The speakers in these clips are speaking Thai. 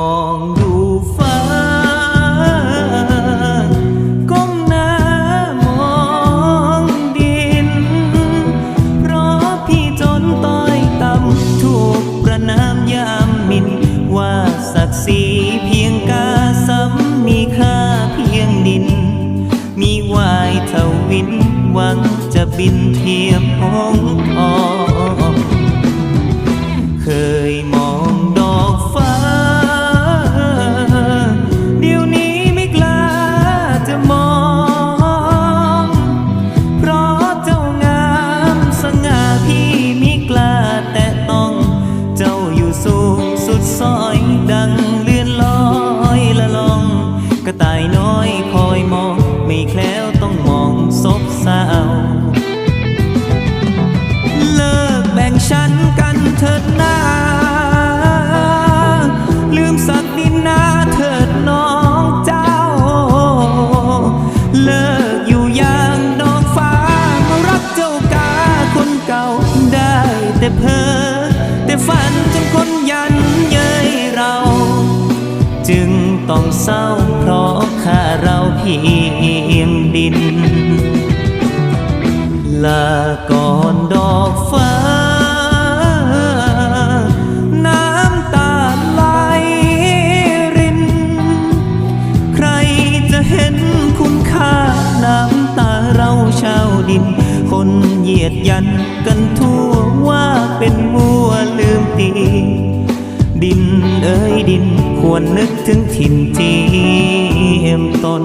มองดูฟ้า ก้มหน้ามองดิน เพราะพี่จนต้อยต่ำถูกประนามยามมิน ว่าศักดิ์ศรีเพียงกาซ้ำมีค่าเพียงดิน มีวายเทวินหวังจะบินเทียบหงทอง ดซ ต้องเศร้าเพราะข้าเราเพียงดิน ลาก่อนดอกฟ้า น้ำตาไหลริน ใครจะเห็นคุณค่าน้ำตาเราชาวดิน คนเหยียดยันกันทั่วว่าเป็นมัวลืมตี ดินเอ้ยดิน ควรนึกถึงถิ่นเจียมตน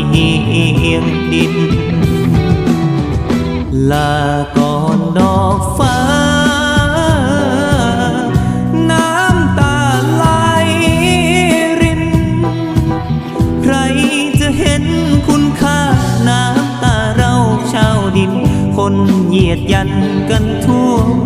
ยงดิน ลาก่อนดอกฟ้า น้ำตาไหลริน ใครจะเห็นคุณค่าน้ำตาเราชาวดิน คนเหยียดยันกันทั่ว